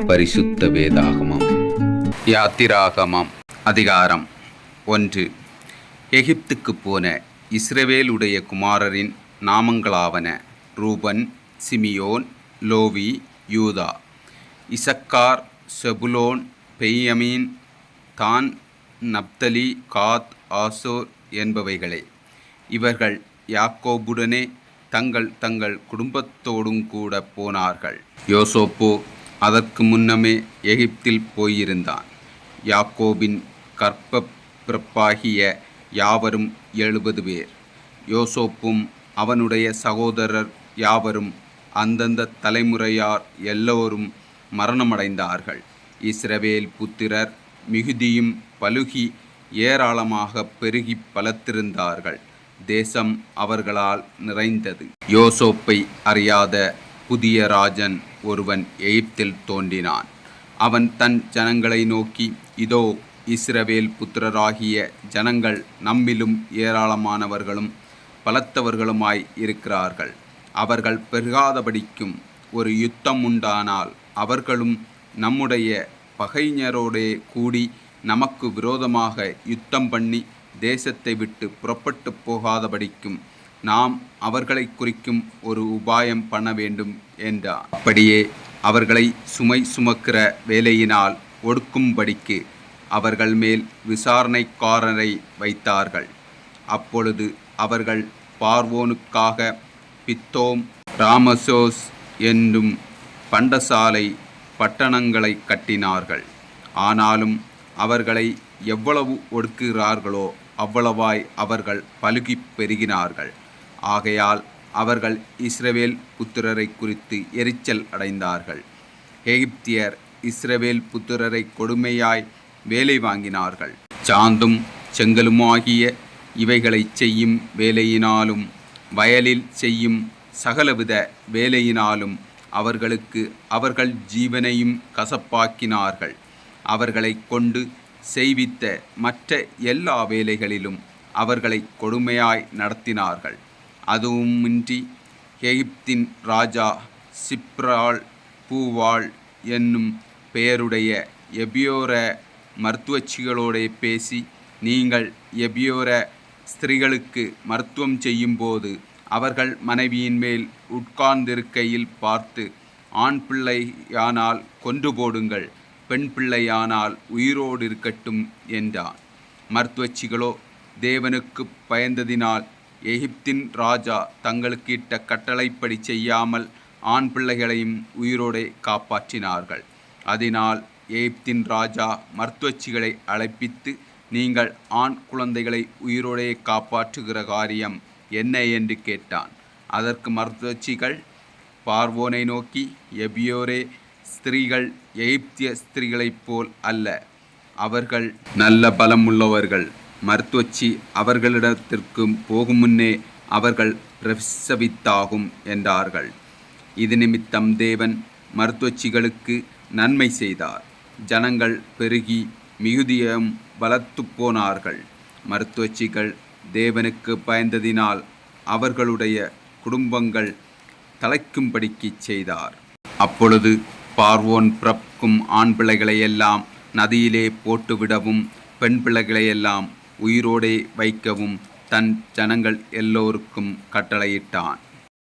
பரிசுத்த வேதாகமம். யாத்திராகமம் அதிகாரம் ஒன்று. எகிப்துக்கு போன இஸ்ரவேலுடைய குமாரரின் நாமங்களாவன Reuben Simeon Levi Judah. Issachar Zebulun Benjamin Dan Naphtali Gad ஆசோர் என்பவைகளே. இவர்கள் யாக்கோபுடனே தங்கள் தங்கள் குடும்பத்தோடும் கூட போனார்கள். யோசோப்போ அதற்கு முன்னமே எகிப்தில் போயிருந்தான். யாக்கோபின் கற்ப பிறப்பாகிய யாவரும் எழுபது பேர். யோசோப்பும் அவனுடைய சகோதரர் யாவரும் அந்தந்த தலைமுறையார் எல்லோரும் மரணமடைந்தார்கள். இஸ்ரவேல் புத்திரர் மிகுதியும் பலுகி ஏராளமாக பெருகி பலத்திருந்தார்கள். தேசம் அவர்களால் நிறைந்தது. யோசோப்பை அறியாத புதிய ராஜன் ஒருவன் எகிப்தில் தோன்றினான். அவன் தன் ஜனங்களை நோக்கி இதோ இஸ்ரவேல் புத்திரராகிய ஜனங்கள் நம்மிலும் ஏராளமானவர்களும் பலத்தவர்களுமாய் இருக்கிறார்கள். அவர்கள் பெருகாதபடிக்கும் ஒரு யுத்தம் உண்டானால் அவர்களும் நம்முடைய பகைஞரோடே கூடி நமக்கு விரோதமாக யுத்தம் பண்ணி தேசத்தை விட்டு புறப்பட்டு போகாதபடிக்கும் நாம் அவர்களை குறிக்கும் ஒரு உபாயம் பண்ண வேண்டும் என்றார் அப்படியே அவர்களை சுமை சுமக்கிற வேலையினால் ஒடுக்கும்படிக்கு அவர்கள் மேல் விசாரணைக்காரரை வைத்தார்கள். அப்பொழுது அவர்கள் பார்வோனுக்காக பித்தோம் ராமசோஸ் என்னும் பண்டசாலை பட்டணங்களை கட்டினார்கள். ஆனாலும் அவர்களை எவ்வளவு ஒடுக்குகிறார்களோ அவ்வளவாய் அவர்கள் பலுகிப் பெருகினார்கள். ஆகையால் அவர்கள் இஸ்ரவேல் புத்திரரை குறித்து எரிச்சல் அடைந்தார்கள். எகிப்தியர் இஸ்ரவேல் புத்திரரை கொடுமையாய் வேலை வாங்கினார்கள். சாந்தும் செங்கலுமாகிய இவைகளைச் செய்யும் வேலையினாலும் வயலில் செய்யும் சகலவித வேலையினாலும் அவர்களுக்கு அவர்கள் ஜீவனையும் கசப்பாக்கினார்கள். அவர்களை கொண்டு செய்வித்த மற்ற எல்லா வேலைகளிலும் அவர்களை கொடுமையாய் நடத்தினார்கள். அதுவுமின்றி எகிப்தின் ராஜா சிப்ரால் பூவாள் என்னும் பெயருடைய எபியோர மருத்துவச்சிகளோடே பேசி நீங்கள் எபியோர ஸ்திரீகளுக்கு மருத்துவம் செய்யும்போது அவர்கள் மனைவியின் மேல் உட்கார்ந்திருக்கையில் பார்த்து ஆண் பிள்ளையானால் கொன்று போடுங்கள் பெண் பிள்ளையானால் உயிரோடு இருக்கட்டும் என்றான். மருத்துவச்சிகளோ தேவனுக்கு பயந்ததினால் எகிப்தின் ராஜா தங்களுக்கு இட்ட கட்டளைப்படி செய்யாமல் ஆண் பிள்ளைகளையும் உயிரோடே காப்பாற்றினார்கள். அதனால் எகிப்தின் ராஜா மருத்துவச்சிகளை அழைப்பித்து நீங்கள் ஆண் குழந்தைகளை உயிரோடே காப்பாற்றுகிற காரியம் என்ன? என்று கேட்டான். அதற்கு மருத்துவச்சிகள் பார்வோனை நோக்கி எபியோரே ஸ்திரீகள் எகிப்திய ஸ்திரீகளைப் போல் அல்ல. அவர்கள் நல்ல பலம் உள்ளவர்கள் மருத்துவச்சி அவர்களிடத்திற்கும் போகும் முன்னே அவர்கள் பிரசவித்தாகும் என்றார்கள். இது நிமித்தம் தேவன் மருத்துவச்சிகளுக்கு நன்மை செய்தார். ஜனங்கள் பெருகி மிகுதியும் வளர்த்து போனார்கள். மருத்துவச்சிகள் தேவனுக்கு பயந்ததினால் அவர்களுடைய குடும்பங்கள் தலைக்கும்படிக்கு செய்தார். அப்பொழுது பார்வோன் பிறக்கும் ஆண் பிள்ளைகளையெல்லாம் நதியிலே போட்டுவிடவும் பெண் பிள்ளைகளையெல்லாம் உயிரோடே வைக்கவும் தன் ஜனங்கள் எல்லோருக்கும் கட்டளையிட்டான்.